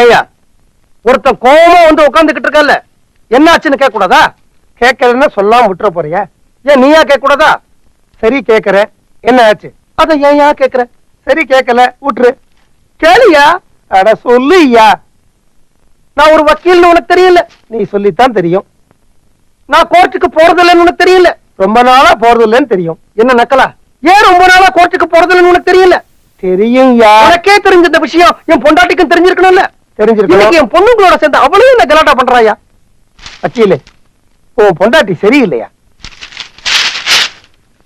ஏயா ஒருத்தன் கோவமா வந்து உட்காந்துக்கிட்டு என்ன என்னாச்சுன்னு கேட்க கூடாதா கேட்கறதுன்னா சொல்லாம விட்டுற போறியா. ஏன் நீயா கேட்க கூடாதா சரி கேட்கற. என்ன ஆச்சு? அத ஏன்யா கேட்கற? சரி கேட்கல விட்டுரு. கேளியா அட சொல்லுயா நான் ஒரு வக்கீல்னு உனக்கு தெரியல. நீ சொல்லித்தான் தெரியும். நான் கோர்ட்டுக்கு போறதில்லைன்னு உனக்கு தெரியல. ரொம்ப நாளா போறதில்லைன்னு தெரியும். என்ன நக்கலா? ஏன் ரொம்ப நாளா கோர்ட்டுக்கு போறதில்லைன்னு உனக்கு தெரியல? தெரியும் எனக்கே தெரிஞ்ச விஷயம் என் பொண்டாட்டிக்கும் தெரிஞ்சிருக்கணும்ல. தெரிஞ்சிருக்கணும் என் பொண்ணுங்களோட சேர்ந்து அவளும் என்ன கலாட்டா பண்றாயா? வக்கீலு உன் பொண்டாட்டி சரியில்லையா?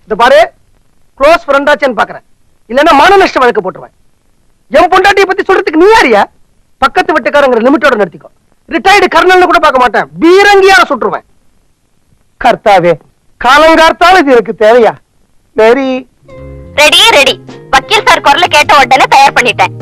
இந்த பாரு க்ளோஸ் ஃப்ரெண்டாச்சேன்னு பாக்குறேன். இல்லைன்னா மான நஷ்ட வழக்கு போட்டுருவேன். என் பொண்டாட்டியை பத்தி சொல்றதுக்கு நீ யாரியா பக்கத்து வீட்டுக்காரங்கிற லிமிட்டோட நடத்திக்கோ ரிட்டையர்டு கர்னல்னு கூட பார்க்க மாட்டேன். பீரங்கியார சுட்டுருவேன். கர்த்தாவே காலங்கார்த்தால இது எனக்கு தேவையா? வெரி ரெடியே ரெடி வக்கீல் சார் குரல கேட்ட உடனே தயார் பண்ணிட்டேன்.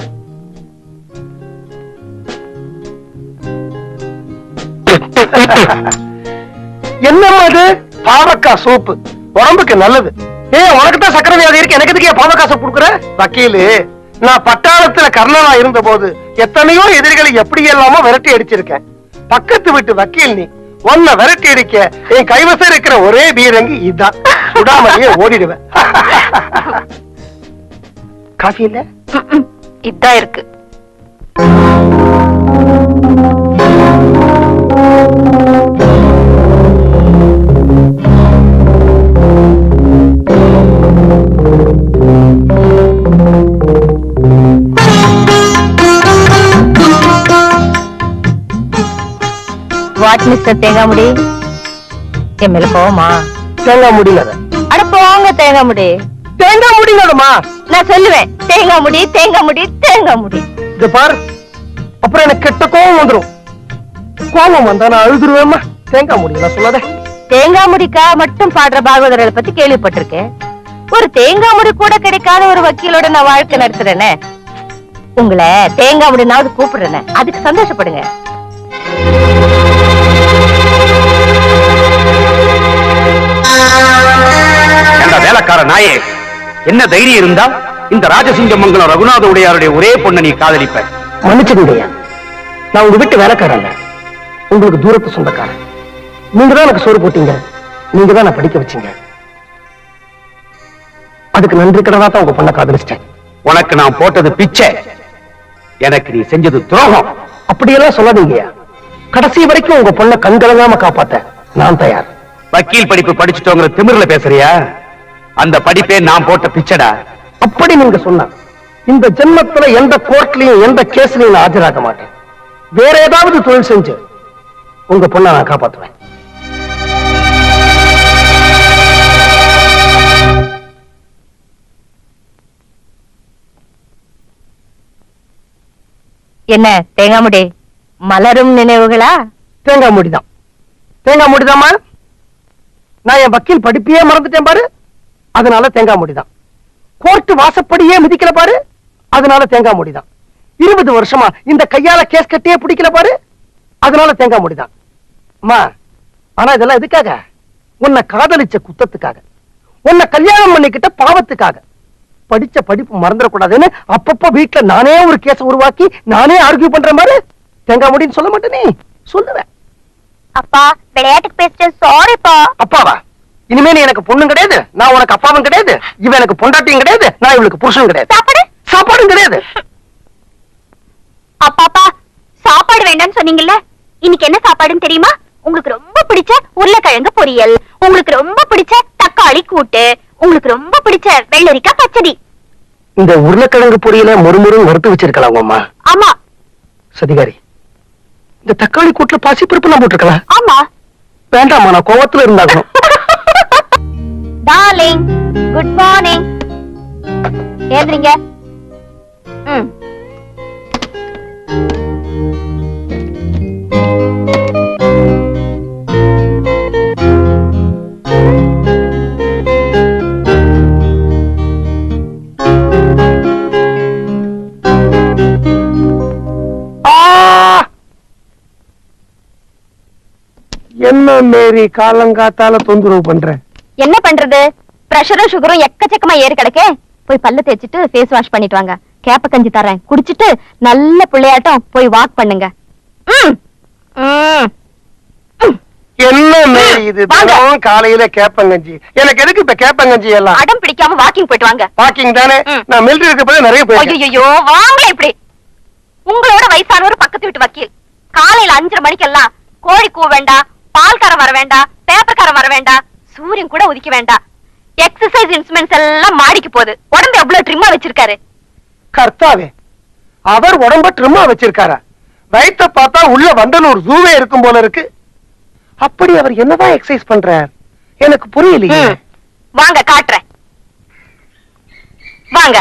என்னம்மா இது? பாவக்காய் சூப்பு உடம்புக்கு நல்லது. ஏ உனக்கு தான் சக்கரை வியாதி இருக்கு. எனக்கு எதுக்கு ஏன் பாவக்காய் சூப் கொடுக்குற? வக்கீலு நான் பட்டாளத்துல கர்ணனா இருந்த போது எத்தனையோ எதிரிகளை எப்படி எல்லாமோ விரட்டி அடிச்சிருக்கேன். பக்கத்து வீட்டு வக்கீல் நீ ஒன்ன விரட்டி அடிக்க என் கைவசம் இருக்கிற ஒரே பீரங்கி இதுதான் சுடாமலேயே ஓடிடுவேன். காஃபி இல்ல? இதான் இருக்கு. வாட் மிஸ்டர் தேங்காமுடி என் மேல கோவமா? தேங்காய் முடியல. அட போங்க தேங்காமுடி தேங்காய் முடியலமா நான் சொல்லுவேன் தேங்காய் முடி தேங்காய் முடி தேங்காய் முடி. இது பாரு. அப்புறம் எனக்கு கெட்ட கோபம் வந்துரும். கோபம் வந்தா நான் அழுதுருவேம்மா. தேங்காய் முடியல சொல்லாத. தேங்காய் முடிக்கா மட்டும் பாடுற பாகவதர்களை பத்தி கேள்விப்பட்டிருக்கேன். ஒரு தேங்காய் முடி கூட கிடைக்காத ஒரு வக்கீலோட நான் வாழ்க்கை நடத்துறேனே. உங்களை தேங்காய் முடினாவது கூப்பிடுறேனே. அதுக்கு சந்தோஷப்படுங்க. வேலைக்கார நாயே. என்ன தைரியம் இருந்தா இந்த ராஜசிங்கமங்கலம் ரகுநாத உடையாருடைய ஒரே பொண்ணை நீ காதலிப்ப. மன்னிச்சுக்கோங்க நான் உங்க வீட்டு வேலைக்காரன். உங்களுக்கு தூரத்து சொந்தக்காரன். நீங்க தான் எனக்கு சோறு போட்டீங்க. நீங்க தான் நான் படிக்க வச்சீங்க. அதுக்கு நன்றி கடனா தான் உங்க பொண்ணை காதலிச்சிட்டேன். உனக்கு நான் போட்டது பிச்சை. எனக்கு நீ செஞ்சது துரோகம். அப்படியெல்லாம் சொல்லாதீங்கய்யா. கடைசி வரைக்கும் உங்க பொண்ணை கண்கலங்காம காப்பாத்த நான் தயார். வக்கீல் படிப்பு படிச்சுட்டோங்கிற திமிர்ல பேசுறியா? அந்த படிப்பே நான் போட்ட பிச்சைடா? அப்படி நீங்க சொன்னா இந்த ஜென்மத்துல எந்த கோர்ட்லயும் எந்த கேஸ்லயும் நான் ஆஜராக மாட்டேன். வேற ஏதாவது தொழில் செஞ்சு உங்க பொண்ணை நான் காப்பாத்துவேன் என்ன தேங்காய் முடி? மலரும் நினைவுகளா? தேங்காய் மூடிதான். தேங்காய் நான் என் வக்கீல் படிப்பையே மறந்துட்டேன் பாரு. அதனால தேங்காய் மூடிதான். கோர்ட்டு வாசப்படியே மிதிக்கல பாரு அதனால தேங்காய் மூடிதான். இருபது வருஷமா இந்த கையால கேஸ் கட்டியே பிடிக்கல பாரு அதனால தேங்காய் மூடிதான். அம்மா ஆனா இதெல்லாம் எதுக்காக? உன்னை காதலிச்ச குத்தத்துக்காக. உன்னை கல்யாணம் பண்ணிக்கிட்ட பாவத்துக்காக. படிச்ச படிப்பு மறந்துடக்கூடாதுன்னு அப்பப்ப வீட்டுல நானே ஒரு கேஸ் உருவாக்கி நானே ஆர்கியூ பண்ற மாதிரி தேங்காய் முடின்னு சொல்ல மாட்டேனே? சொல்லுவேன். அப்பா விளையாட்டுக்கு பேசிட்டேன். சாரிப்பா அப்பாவா? இனிமே நீ எனக்கு பொண்ணும் கிடையாது நான் உனக்கு அப்பாவும் கிடையாது இவன் எனக்கு பொண்டாட்டியும் கிடையாது நான் இவளுக்கு புருஷனும் கிடையாது. சாப்பாடு? சாப்பாடும் கிடையாது. அப்பாப்பா சாப்பாடு வேண்டாம்னு சொன்னீங்கல்ல இன்னைக்கு என்ன சாப்பாடுன்னு தெரியுமா? உங்களுக்கு ரொம்ப பிடிச்ச உருளைக்கிழங்கு பொரியல் உங்களுக்கு ரொம்ப பிடிச்ச தக்காளி கூட்டு உங்களுக்கு ரொம்ப பிடிச்ச வெள்ளரிக்காய் பச்சடி. இந்த உருளைக்கிழங்கு பொரியல மொறுமொறுன்னு வறுத்து வச்சிருக்கலாம் அம்மா ஆமா. சதிகாரி இந்த தக்காளி கூட்டுல பாசிப்பருப்பு நான் போட்டிருக்கலாம் ஆமா. வேண்டாம்மா நான் கோவத்துல இருந்தாகணும். டார்லிங் குட் மார்னிங் ஏந்திரிங்க மேரி காலங்காத்தால தொந்தரவு பண்ற என்ன பண்றது? பிரஷரும் சுகரும் எக்கச்சக்கமா ஏறி கிடக்கே. போய் பல்ல தேய்ச்சிட்டு ஃபேஸ் வாஷ் பண்ணிட்டு வாங்க. கேப்ப கஞ்சி தரேன். குடிச்சிட்டு நல்ல பிள்ளையாட்டம் போய் வாக் பண்ணுங்க. என்ன மேரி இது. தினமும் காலையில கேப்பங்கஞ்சி. எனக்கு எதுக்கு இப்ப கேப்பங்கஞ்சி எல்லாம்? அடம் பிடிக்காம வாக்கிங் போயிட்டு வாங்க. வாக்கிங் தானே. நான் மிலிட்டரி இருக்க போது நிறைய போயிருக்கேன் ஐயோ வாங்க இப்படி. உங்களோட வயசானவர் பக்கத்து வீட்டு வக்கீல். காலையில அஞ்சரை மணிக்கெல்லாம் கோழி கூ வேண்டாம் பால்காரன் வர வேண்டாம் பேப்பர்காரன் வர வேண்டாம் சூரியன் கூட உதிக்க வேண்டாம் எக்ஸசைஸ் இன்ஸ்ட்ருமெண்ட்ஸ் எல்லாம் மாடிக்கு போகுது. உடம்பு எவ்வளவு ட்ரிம்மா வச்சிருக்காரு? கர்த்தாவே அவர் உடம்ப ட்ரிம்மா வச்சிருக்காரா? வயித்த பார்த்தா உள்ள வண்டலூர் ஜூவே இருக்கும் போல இருக்கு. அப்படி அவர் என்னதான் எக்ஸசைஸ் பண்றார்? எனக்கு புரியலையே. வாங்க காட்டுறேன். வாங்க.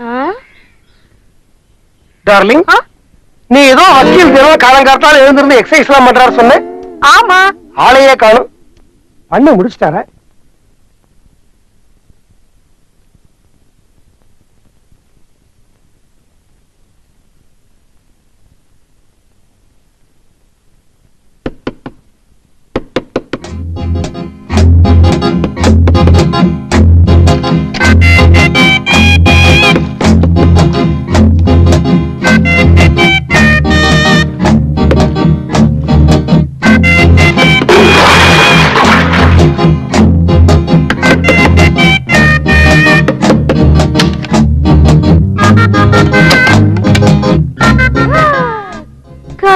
ஆ? டார்லிங் ஆ? நீ ஏதோ வக்கீல் தினம் காலங்காத்தால எழுந்திருந்து எக்ஸசைஸ் எல்லாம் பண்றாரு சொன்ன ஆமா. ஆளையே காணும். பண்ணி முடிச்சிட்டாரா.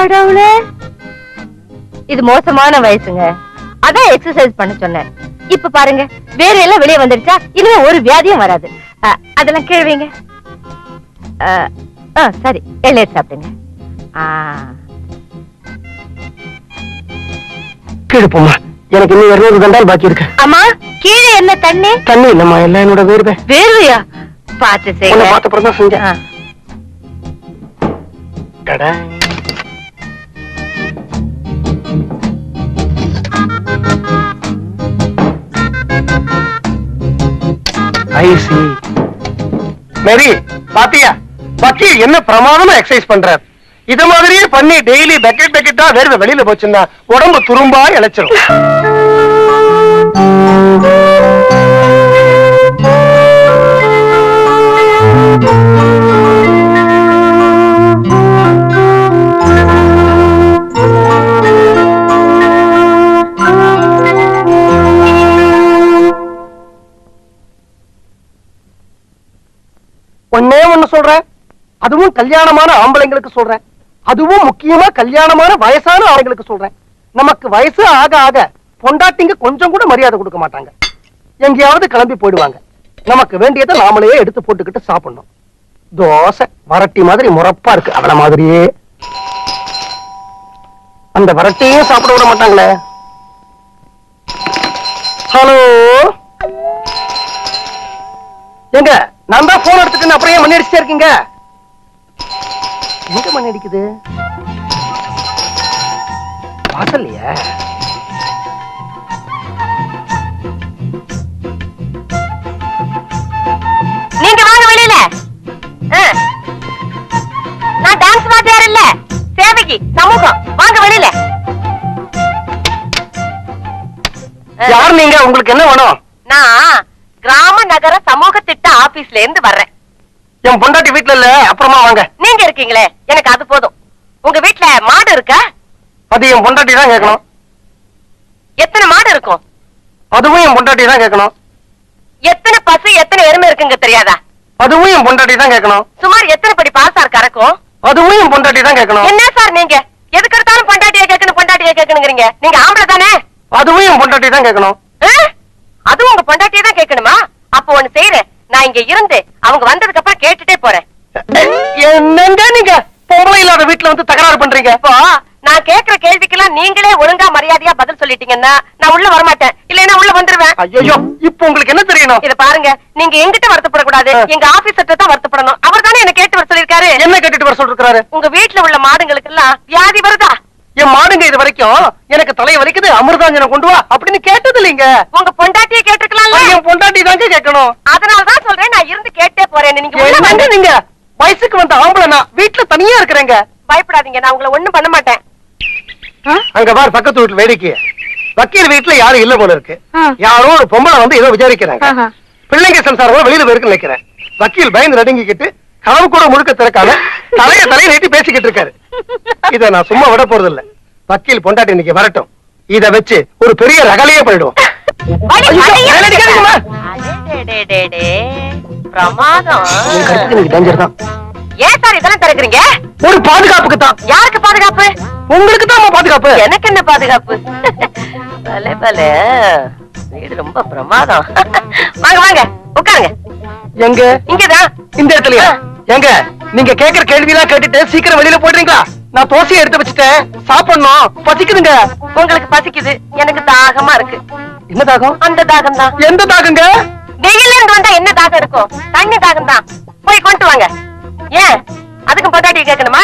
கடவுளே இது மோசமான வயசுங்க. அதான் எக்ஸசைஸ் பண்ண சொன்னேன். இப்ப பாருங்க வேற எல்லாம் வெளியே வந்துடுச்சா இனிமே ஒரு வியாதியும் வராது. அதெல்லாம் கேள்விங்க சரி எள்ளையர் சாப்பிடுங்க. கீழே போமா எனக்கு இன்னும் இருநூறு தண்டால் பாக்கி இருக்கு. அம்மா கீழே என்ன தண்ணி? தண்ணி இல்லம்மா எல்லாம் என்னோட வேர்வை. வேர்வையா? பார்த்து பார்த்த செஞ்சேன். ஐசி. மேரி பாத்தியா? பக்கி என்ன பிரமாதமா எக்ஸசைஸ் பண்றார்? இத மாதிரியே பண்ணி டெய்லி பக்கெட் பக்கெட்டா வேர்வை வெளியில போச்சுன்னா உடம்பு துரும்பா இழைச்சிரும் thank you சொல்றேன் அதுவும் கல்யாணமான ஆம்பளைங்களுக்கு சொல்றேன் அதுவும் முக்கியமா கல்யாணமான வயசான ஆம்பளைங்களுக்கு சொல்றேன் நமக்கு வயசு ஆக ஆக பொண்டாட்டிங்க கொஞ்சம் கூட மரியாதை கொடுக்க மாட்டாங்க. எங்கேயாவது கிளம்பி போயிடுவாங்க. நமக்கு வேண்டியதை நாமளே எடுத்து போட்டுக்கிட்டு சாப்பிடணும். தோசை வரட்டி மாதிரி முறப்பா இருக்கு. அவள மாதிரியே. அந்த வரட்டியும் சாப்பிட விட மாட்டாங்களே. ஹலோ? எங்க நான் தான் போன் எடுத்துட்டு அப்புறம் ஏன் மணி அடிச்சுட்டே இருக்கீங்க? எங்க மணி அடிக்குது? வாசல்லையா? நீங்க வாங்க வெளியில. நான் டான்ஸ் வாத்தியார் இல்ல. சேவைக்கு சமூகம். வாங்க வெளியில. யார் நீங்க? உங்களுக்கு என்ன வேணும்? நான் கிராம நகர சமூக திட்ட ஆபீஸ்ல இருந்து வர்றேன். என் பொண்டாட்டி வீட்ல இல்ல அப்புறமா வாங்க. நீங்க இருக்கீங்களே எனக்கு அது போதும். உங்க வீட்ல மாடு இருக்கா? அது என் பொண்டாட்டி தான் கேட்கணும். எத்தனை மாடு இருக்கும்? அதுவும் என் பொண்டாட்டி தான் கேட்கணும். எத்தனை பசு எத்தனை எருமை இருக்குங்க தெரியாதா? அதுவும் என் பொண்டாட்டி தான் கேட்கணும். சுமார் எத்தனை படி பாசார் கறக்கும்? அதுவும் என் பொண்டாட்டி தான் கேட்கணும். என்ன சார் நீங்க? எதுக்கு எடுத்தாலும் பொண்டாட்டிய கேட்கணும் பொண்டாட்டிய கேட்கணுங்கிறீங்க. நீங்க ஆம்பளை தானே? அதுவும் என் பொண்டாட்டி தான் கேட்கணும்? அதுவும் உங்க பொண்டாட்டிய தான் கேட்கணுமா? அப்ப ஒண்ணு செய்யறேன். நான் இங்க இருந்து அவங்க வந்ததுக்கு அப்புறம் கேட்டுட்டே போறேன். என்னங்க நீங்க? பொம்பளை இல்லாத வீட்டுல வந்து தகராறு பண்றீங்க. இப்போ நான் கேக்குற கேள்விக்கெல்லாம் நீங்களே ஒழுங்கா மரியாதையா பதில் சொல்லிட்டீங்கன்னா நான் உள்ள வரமாட்டேன். இல்லைன்னா உள்ள வந்துருவேன். ஐயோ இப்ப உங்களுக்கு என்ன தெரியணும்? இத பாருங்க. நீங்க எங்கிட்ட வருத்தப்படக்கூடாது. எங்க ஆபீசர்ட்ட தான் வருத்தப்படணும். அவர் தானே என்ன கேட்டு வர சொல்லிருக்காரு என்ன கேட்டுட்டு வர சொல்றாரு உங்க வீட்டுல உள்ள மாடுங்களுக்கு எல்லாம் வியாதி வருதா? என் மாடுங்க இது வரைக்கும் எனக்கு தலை வலிக்குது அமிர்தாஞ்சனம் கொண்டு வா அப்படின்னு கேட்டது இல்லைங்க உங்க பொண்டாட்டிய கேட்டிருக்கலாம்ல? என் பொண்டாட்டி தாங்க கேட்கணும். அதனாலதான் சொல்றேன் நான் இருந்து கேட்டே போறேன் நீங்க. நீங்க? வயசுக்கு வந்த ஆம்பளை நான் வீட்டுல தனியா இருக்கிறேங்க. பயப்படாதீங்க நான் உங்களை ஒண்ணும் பண்ண மாட்டேன். அங்க பார் பக்கத்து வீட்டுல வேடிக்கை வக்கீல் வீட்டுல யாரும் இல்ல போல இருக்கு. யாரோ ஒரு பொம்பளை வந்து ஏதோ விசாரிக்கிறாங்க. பிள்ளைங்க சம்சாரமா வெளியில போயிருக்கு நினைக்கிறேன். வக்கீல் பயந்து நடுங்கிக்கிட்டு கனவு கூட முழுக்க திறக்காம தலைய தலைய நீட்டி பேசிக்கிட்டு இருக்காரு. இத நான் சும்மா விட போறது இல்ல வக்கீல் பொண்டாட்டி இன்னைக்கு வரட்டும். இத வச்சு ஒரு பெரிய ரகலையே பண்ணிடுவோம் ஏன் சார் இதெல்லாம் திறக்குறீங்க? ஒரு பாதுகாப்புக்கு தான். யாருக்கு பாதுகாப்பு? உங்களுக்கு தான் பாதுகாப்பு. எனக்கு என்ன பாதுகாப்பு? பலே பலே. வீடு ரொம்ப பிரமாதம். வாங்க வாங்க. உட்காருங்க. எங்க? இங்கதான். இந்த இடத்துலயா? எங்க நீங்க கேக்குற கேள்வி எல்லாம் கேட்டுட்டு சீக்கிரம் வெளியில போயிடுறீங்களா? நான் தோசையை எடுத்து வச்சுட்டேன். சாப்பிடணும். பசிக்குதுங்க. உங்களுக்கு பசிக்குது. எனக்கு தாகமா இருக்கு. என்ன தாகம்? அந்த தாகம் தான் எந்த தாகங்க? வெயில்ல இருந்து வந்தா என்ன தாகம் இருக்கும்? தண்ணி தாகம் தான் போய் கொண்டு வாங்க. ஏன்? அதுக்கும் பொண்டாட்டி கேட்கணுமா?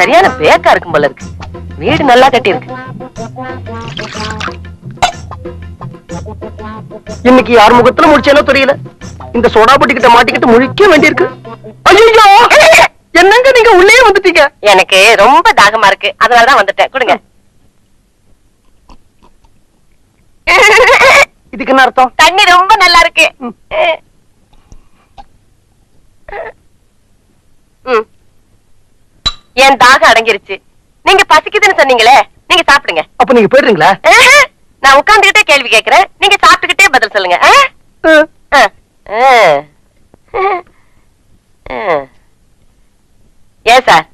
சரியான பேக்கா இருக்கும் போல இருக்கு. வீடு நல்லா கட்டி இருக்கு இன்னைக்கு யார் முகத்துல முடிச்சேனோ தெரியல. இந்த சோடா பொட்டி கிட்ட மாட்டிக்கிட்டு முழிக்க வேண்டியிருக்கு. ஐயோ என்னங்க நீங்க உள்ளே வந்துட்டீங்க? எனக்கு ரொம்ப தாகமா இருக்கு. அதனாலதான் வந்துட்டேன். கொடுங்க. இதுக்கு என்ன அர்த்தம்? தண்ணி ரொம்ப நல்லா இருக்கு. என் தாகம் அடங்கிருச்சு. நீங்க பசிக்குதுன்னு சொன்னீங்களே நீங்க சாப்பிடுங்க. அப்ப நீங்க போயிடுறீங்களா? நான் உட்கார்ந்துகிட்டே கேள்வி கேக்குறேன் நீங்க சாப்பிட்டுக்கிட்டே பதில் சொல்லுங்க. ஏன் சார்?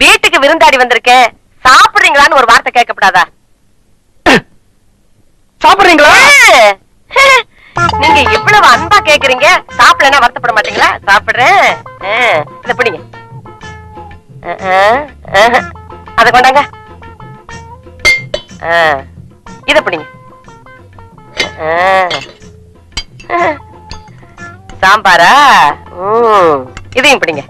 வீட்டுக்கு விருந்தாடி வந்திருக்கேன் சாப்பிடுறீங்களான்னு ஒரு வார்த்தை கேட்கப்படாதா? சாப்பிடுறீங்களா? நீங்க இவ்வளவு அன்பா கேக்குறீங்க. சாப்பிடலன்னா வருத்தப்பட மாட்டீங்களா? சாப்பிடுறேன். இத பிடிங்க. அத கொண்டாங்க. ஆ, இத பிடிங்க. சாம்பாரா? இதையும் பிடிங்க.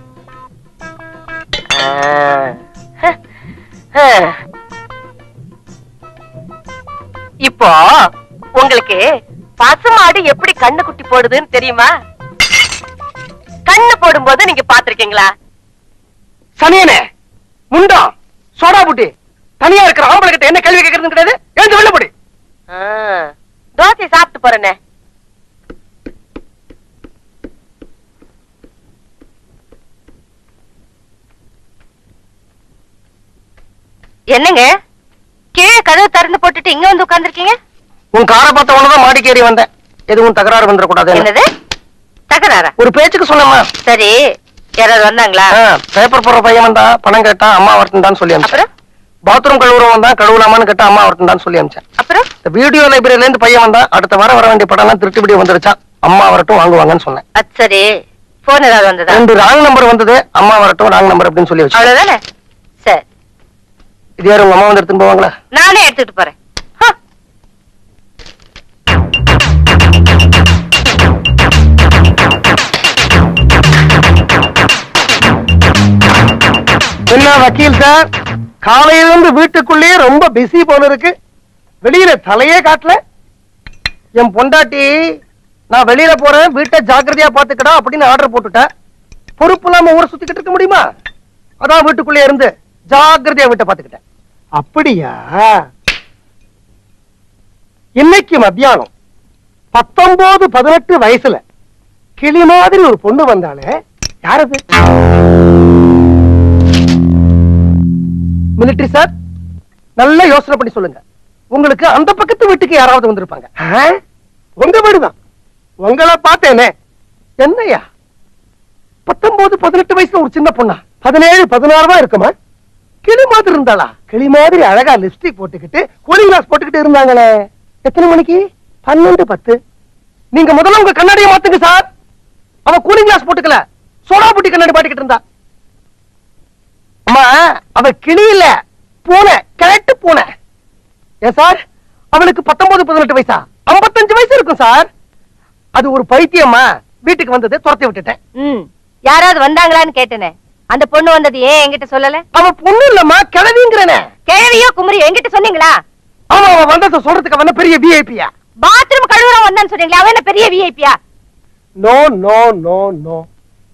இப்போ உங்களுக்கு பசுமாடு எப்படி கண்ணு குட்டி போடுதுன்னு தெரியுமா? கண்ணு போடும்போது நீங்க பாத்திருக்கீங்களா சனியனே முண்டம் சோடா புட்டி. தனியா இருக்கிற ஆம்பளை கிட்ட என்ன கேள்வி கேட்கறது கிடையாது? எழுந்து வெளில போடி. தோசை சாப்பிட்டு போறேனே. என்னங்க? கீழே கதவு திறந்து போட்டுட்டு இங்க வந்து உட்கார்ந்திருக்கீங்க? உன் காரை பார்த்த உடனே மாடிக்கு ஏறி வந்தேன். எதுவும் தகராறு வந்துடக்கூடாது என்னது? தகராறா? ஒரு பேச்சுக்கு சொன்னேம்மா. சரி. யாராவது வந்தாங்களா? பேப்பர் போடுற பையன் வந்தா பணம் கேட்டா அம்மா வரட்டும் சொல்லி அப்புறம்? பாத்ரூம் கழுவுறவன் வந்தா கழுவலாமான்னு கேட்டா அம்மா வரட்டும் சொல்லி அமிச்சேன். அப்புறம்? இந்த வீடியோ லைப்ரரியில இருந்து பையன் வந்தா அடுத்த வாரம் வர வேண்டிய படம் எல்லாம் திருட்டு வீடியோ வந்துருச்சான் அம்மா வரட்டும் வாங்குவாங்கன்னு சொன்னேன். அது சரி போன் ஏதாவது வந்ததா? ரெண்டு ராங் நம்பர் வந்தது. அம்மா வரட்டும் ராங் நம்பர் அப்படின்னு சொல்லி வச்சு அவ்வளவுதானே? சரி. இது யாரும் உங்க அம்மா வந்து எடுத்துன்னு போவாங்களா? நானே எடுத்துட்டு போறேன். என்ன வக்கீல் சார்? காலையில இருந்து வீட்டுக்குள்ளேயே ரொம்ப பிஸி போல இருக்கு. வெளியில தலையே காட்டல. என் பொண்டாட்டி நான் வெளியில போறேன் வீட்டை ஜாக்கிரதையா பாத்துக்கடா அப்படின்னு ஆர்டர் போட்டுட்டேன். பொறுப்பு இல்லாம ஊரை சுத்திக்கிட்டு இருக்க முடியுமா? அதான் வீட்டுக்குள்ளே இருந்து ஜாக்கிரதையா வீட்டை பாத்துக்கிட்டேன் அப்படியா? இன்னைக்கு மத்தியானம் பத்தொன்பது பதினெட்டு வயசுல கிளி மாதிரி ஒரு பொண்ணு வந்தாலே யாரது? மிலிட்டரி சார் நல்ல யோசனை பண்ணி சொல்லுங்க. உங்களுக்கு அந்த பக்கத்து வீட்டுக்கு யாராவது வந்திருப்பாங்க? உங்க வீடுதான். உங்களை பார்த்தேனே. என்னையா? பத்தொன்பது பதினெட்டு வயசுல ஒரு சின்ன பொண்ணா? பதினேழு பதினாறு தான் இருக்குமா? கிளி மாதிரி இருந்தாளா? கிளி மாதிரி அழகா லிப்ஸ்டிக் போட்டுக்கிட்டு கூலிங் கிளாஸ் போட்டுக்கிட்டு இருந்தாங்களே. எத்தனை மணிக்கு? பன்னெண்டு பத்து. நீங்க முதல்ல உங்க கண்ணாடியை மாத்துங்க சார் அவ கூலிங் கிளாஸ் போட்டுக்கல. சோடா புட்டி கண்ணாடி மாட்டிக்கிட்டு இருந்தா. அம்மா அவ கிளி இல்ல பூனை கிழட்டு பூனை. ஏன் சார்? அவளுக்கு பத்தொன்பது பதினெட்டு வயசா? ஐம்பத்தஞ்சு வயசு இருக்கும் சார். அது ஒரு பைத்தியம்மா. வீட்டுக்கு வந்தது துரத்தி விட்டுட்டேன். ம். யாராவது வந்தாங்களான்னு கேட்டேனே. அந்த பொண்ணு வந்தது ஏன் என்கிட்ட சொல்லல? அவ பொண்ணு இல்லம்மா கிழவிங்கிறனே. கிழவியோ குமரியோ என்கிட்ட சொன்னீங்களா? அவன் அவன் வந்ததை சொல்றதுக்கு அவன பெரிய விஐபியா பாத்ரூம் கழுவுறோம் வந்தான்னு சொன்னீங்களா அவன் என்ன பெரிய விஐபியா நோ நோ நோ நோ.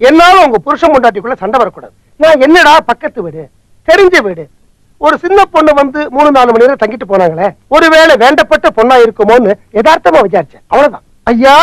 என்னாலும் உங்க புருஷன் முண்டாட்டிக்குள்ள சண்டை வரக்கூடாது. நான் என்னடா பக்கத்து வீடு? தெரிஞ்ச வீடு. ஒரு சின்ன பொண்ணு வந்து மூணு நாலு மணி நேரம் தங்கிட்டு போனாங்களே ஒருவேளை வேண்டப்பட்ட பொண்ணா இருக்குமோன்னு யதார்த்தமா விசாரிச்சேன். அவ்வளவுதான். ஐயா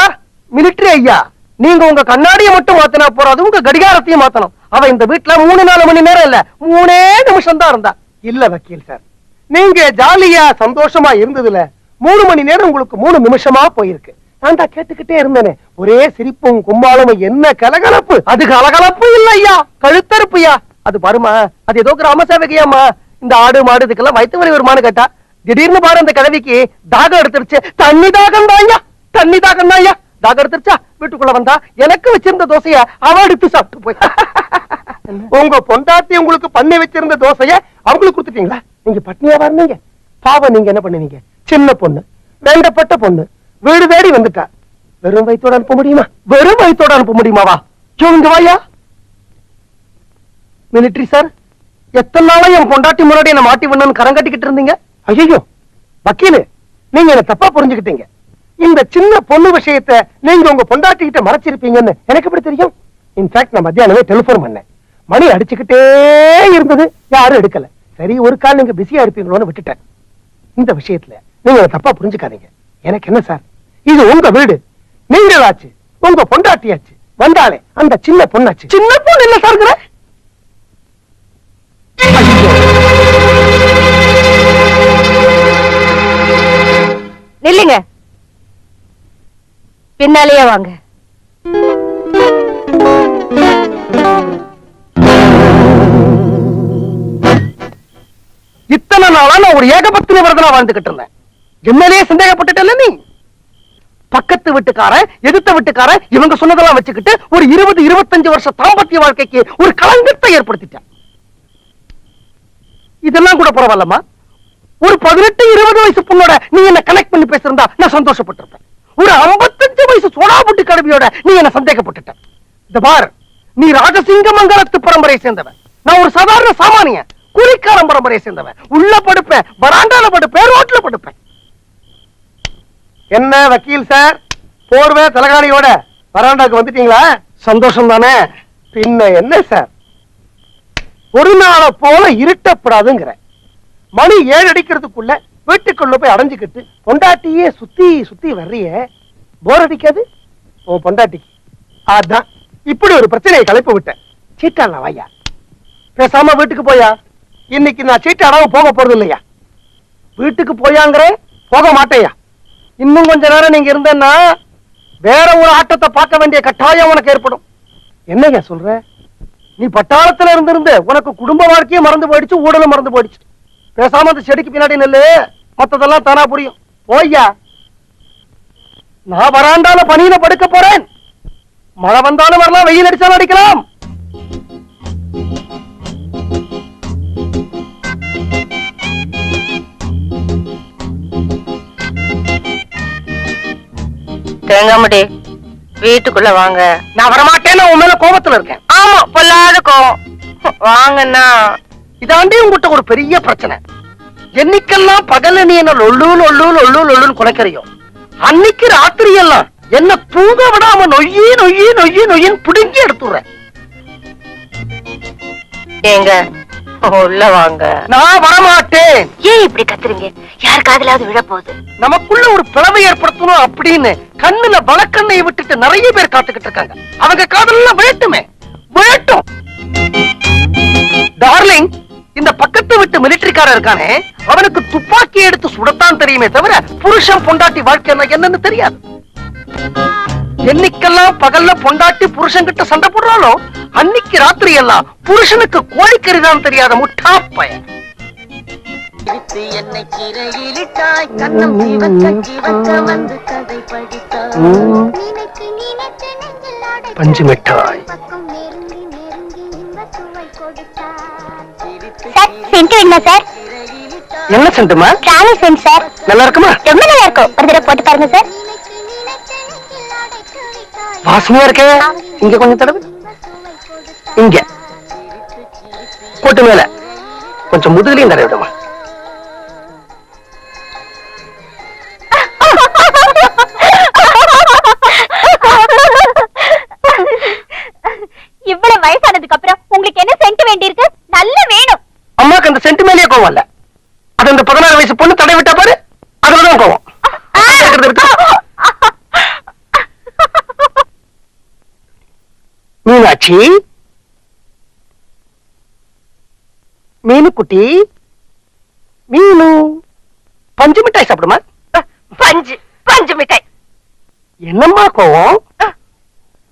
மிலிட்டரி ஐயா நீங்க உங்க கண்ணாடியை மட்டும் மாத்தினா போறாது உங்க கடிகாரத்தையும் மாத்தணும். அவ இந்த வீட்டுல மூணு நாலு மணி நேரம் இல்ல மூணே நிமிஷம் தான் இருந்தா. இல்ல வக்கீல் சார் நீங்க ஜாலியா சந்தோஷமா இருந்ததுல மூணு மணி நேரம் உங்களுக்கு மூணு நிமிஷமா போயிருக்கு. நான் தான் கேட்டுக்கிட்டே இருந்தேனே. ஒரே சிரிப்பும் கும்பாலும் என்ன கலகலப்பு? அது கலகலப்பு இல்ல ஐயா. கழுத்தறுப்புயா? அது பாருமா அது ஏதோ கிராம சேவகையாமா இந்த ஆடு மாடு இதுக்கெல்லாம் வயிற்று வலி வருமானு கேட்டா திடீர்னு பாரு அந்த கிழவிக்கு தாகம் எடுத்துருச்சு. தண்ணி தாகம் தாயா தண்ணி தாகம் தாயா தாகம் எடுத்துருச்சா? வீட்டுக்குள்ள வந்தா எனக்கு வச்சிருந்த தோசைய அவ எடுத்து சாப்பிட்டு போய். உங்க பொண்டாட்டி உங்களுக்கு பண்ணி வச்சிருந்த தோசைய அவங்களுக்கு கொடுத்துட்டீங்களா? நீங்க பட்னியா வரீங்க பாவம் நீங்க என்ன பண்ணுவீங்க? சின்ன பொண்ணு வேண்டப்பட்ட பொண்ணு. வீடு தேடி வந்துட்டா. வெறும் வயிற்றோட அனுப்ப முடியுமா? வெறும் வயிற்றோட அனுப்ப முடியுமாவா இங்க வாயா? மிலிட்டரி சார் எத்தனை நாளா என் பொண்டாட்டி முன்னாடி என்ன மாட்டி விடணும்னு கரங்கட்டிக்கிட்டு இருந்தீங்க? ஐயோ வக்கீலு நீங்க என்ன தப்பா புரிஞ்சுக்கிட்டீங்க. இந்த சின்ன பொண்ணு விஷயத்த நீங்க உங்க பொண்டாட்டி கிட்ட மறைச்சிருப்பீங்கன்னு எனக்கு எப்படி தெரியும்? இன்ஃபேக்ட் நான் மத்தியானமே டெலிபோன் பண்ணேன். மணி அடிச்சுக்கிட்டே இருந்தது யாரும் எடுக்கல. சரி ஒரு கால் நீங்க பிஸியா இருப்பீங்களோன்னு விட்டுட்டேன். இந்த விஷயத்துல நீங்க தப்பா புரிஞ்சுக்காதீங்க. எனக்கு என்ன சார் இது உங்க வீடு. நீங்களாச்சு. உங்க பொண்டாட்டியாச்சு. வந்தாலே அந்த சின்ன பொண்ணாச்சு. சின்ன பொண்ணு இல்ல சார் நில்லுங்க. பின்னாலேயே வாங்க. இத்தனை நாளா நான் ஒரு ஏகபத்தின விரதனா வாழ்ந்துகிட்டு இருந்தேன். என்னையே சந்தேகப்பட்டுட்டல நீ? பக்கத்து வீட்டுக்காரன் எதிர்த்த வீட்டுக்காரன் இவங்க சொன்னதெல்லாம் வச்சுக்கிட்டு ஒரு இருபது இருபத்தஞ்சு வருஷ தாம்பத்திய வாழ்க்கைக்கு ஒரு களங்கத்தை ஏற்படுத்திட்டேன் இதெல்லாம் கூட பரவாயில்லம்மா. ஒரு பதினெட்டு இருபது வயசு பொண்ணோட நீ என்ன கனெக்ட் பண்ணி பேசிருந்தா நான் சந்தோஷப்பட்டிருப்பேன். ஒரு 55 வயசு சோடாபுட்டி கடவியோட நீ என்ன சந்தேகப்பட்டுட்ட. இந்த பார் நீ ராஜசிங்க மங்கலத்து பரம்பரையை சேர்ந்தவன். நான் ஒரு சாதாரண சாமானியன். கூலிக்காரன் பரம்பரையை சேர்ந்தவன். உள்ள படுப்பேன் வராண்டால படுப்பேன் ரோட்ல படுப்பேன். என்ன வக்கீல் சார்? போர்வை தலகாணியோட வராண்டாக்கு வந்துட்டீங்களா? சந்தோஷம் தானே பின்ன என்ன சார்? ஒரு நாளை போல இருட்டப்படாதுங்கிற மணி ஏழு அடிக்கிறதுக்குள்ள வீட்டுக்குள்ள போய் அடைஞ்சுக்கிட்டு பொண்டாட்டியே சுத்தி சுத்தி வர்றியே போர் அடிக்காது? உன் பொண்டாட்டிக்கு. அதான். இப்படி ஒரு பிரச்சனையை கலைப்பு விட்டேன். சீட்டாள வாயா? பேசாம வீட்டுக்கு போயா? இன்னைக்கு நான் சீட்டாடாம போக போறது இல்லையா வீட்டுக்கு போயாங்கிற போக மாட்டேயா? இன்னும் கொஞ்ச நேரம் நீங்க இருந்தேன்னா வேற ஒரு ஆட்டத்தை பார்க்க வேண்டிய கட்டாயம் உனக்கு ஏற்படும். என்னங்க சொல்ற? நீ பட்டாளத்துல இருந்திருந்தே உனக்கு குடும்ப வாழ்க்கையே மறந்து போயிடுச்சு ஊடலும் மறந்து போயிடுச்சு. பேசாம அந்த செடிக்கு பின்னாடி நெல்லு. மத்ததெல்லாம் தானா புரியும். போய்யா. நான் வராண்டால பனியில படுக்க போறேன். மழை வந்தாலும் வரலாம் வெயில் அடிச்சாலும் அடிக்கலாம். தேங்காமடி. வீட்டுக்குள்ள வாங்க. நான் வரமாட்டேன்னு உன் மேல கோபத்துல இருக்கேன். ஆமா பொல்லாத கோவம் வாங்கண்ணா. இதாண்டி உங்ககிட்ட ஒரு பெரிய பிரச்சனை. என்னைக்கெல்லாம் பகல்ல நீ என்ன லொல்லு லொல்லு லொல்லு லொல்லுன்னு குலைக்கிறியோ? அன்னைக்கு ராத்திரி எல்லாம் என்ன தூங்க விடாம நொய்யி நொய்யி நொய்யி நொய்யின்னு பிடுங்கி எடுத்துடுறேன். ஏங்க உள்ள வாங்க நான் வரமாட்டேன். ஏன் இப்படி கத்துறீங்க? யார் காதலாவது விழ போகுது நமக்குள்ள ஒரு பிளவை ஏற்படுத்தணும் அப்படின்னு கண்ணுல வழக்கண்ணையை விட்டுட்டு நிறைய பேர் காத்துக்கிட்டு இருக்காங்க. அவங்க காதல்லாம் விழட்டுமே. விழட்டும். டார்லிங் இந்த பக்கத்து விட்டு மிலிட்டரிக்காரன் இருக்கானே அவனுக்கு துப்பாக்கி எடுத்து சுடத்தான் தெரியுமே தவிர புருஷன் பொண்டாட்டி வாழ்க்கை என்னன்னு தெரியாது. என்னைக்கெல்லாம் பகல்ல பொண்டாட்டி புருஷன் கிட்ட சண்டை போடுறாளோ அன்னைக்கு ராத்திரி எல்லாம் புருஷனுக்கு கோழிக்கறி தான் தெரியாத முட்டா பையன் இழுத்து என்னை சிறையிலிட்டாய் கண்ணம் சிவக்க சிவக்க வந்து கதை படித்தாய். நினைத்து நினைத்து நெஞ்சில் அடைத்து பஞ்சு மிட்டாய். பக்கம் நெருங்கி நெருங்கி இன்பச் சுவை கொடுத்தார். சார் சென்ட் வேணுமா சார்? என்ன செண்டுமா டிராவல் சென்ட் சார். நல்லா இருக்குமா? ரொம்ப நல்லா இருக்கும். ஒரு தடவை போட்டு பாருங்க சார். வாசனையா இருக்கே? இங்க கொஞ்சம் தடவை. இங்க. போட்டு மேல. கொஞ்சம் முதுகுலையும் தடவை விடுமா. இவ்வளவு வயசானதுக்கு அப்புறம் உங்களுக்கு என்ன சென்ட் வேண்டியிருக்கு நல்ல வேணும். அம்மாக்கு அந்த சென்ட் மேலேயே கோவம் மீனாட்சி மீனுக்குட்டி மீனு. பஞ்சு மிட்டாய் சாப்பிடுமா? பஞ்சு பஞ்சு மிட்டாய். என்னம்மா கோவம்?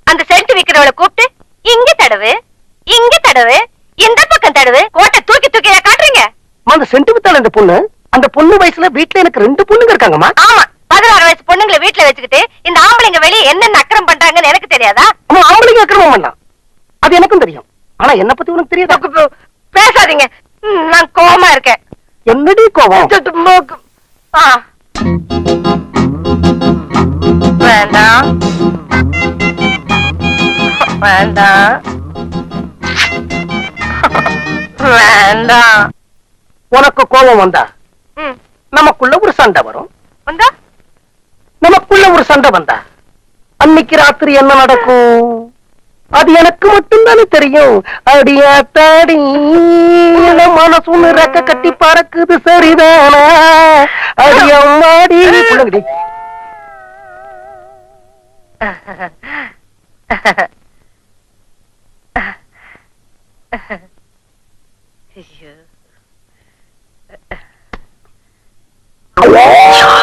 அந்த சென்ட் விக்கிறவளை கூப்பிட்டு இங்க தடவு இங்க தடவு இந்த பக்கம் தடவு கோட்டை தூக்கி தூக்கி காட்டுறீங்க? அந்த சென்டிமெண்டல் அந்த பொண்ணு அந்த பொண்ணு வயசுல வீட்டுல எனக்கு ரெண்டு பொண்ணுங்க இருக்காங்கம்மா. ஆமா பதினாறு வயசு பொண்ணுங்களை வீட்டுல வச்சுக்கிட்டு இந்த ஆம்பளைங்க வெளியே என்னென்ன அக்கறம் பண்றாங்கன்னு எனக்கு தெரியாதா? ஆம்பளைங்க அக்கிரமம் பண்ணலாம் அது எனக்கும் தெரியும். ஆனா என்ன பத்தி உனக்கு தெரியாதா? பேசாதீங்க. நான் கோவமா இருக்கேன். என்னடி கோவம். வேண்டாம். வேண்டாம். வேண்டாம். உனக்கு கோபம் வந்தா? நமக்குள்ள ஒரு சண்டை வரும். வந்தா? நமக்குள்ள ஒரு சண்டை வந்தா? அன்னைக்கு ராத்திரி என்ன நடக்கும்? அது எனக்கு மட்டும்தானே தெரியும். அடியாத்தாடி என் மனசு ரெக்க கட்டி பறக்குது சரிதானா? அடியம்மாடி புள்ளைங்கடி. ஐயோ.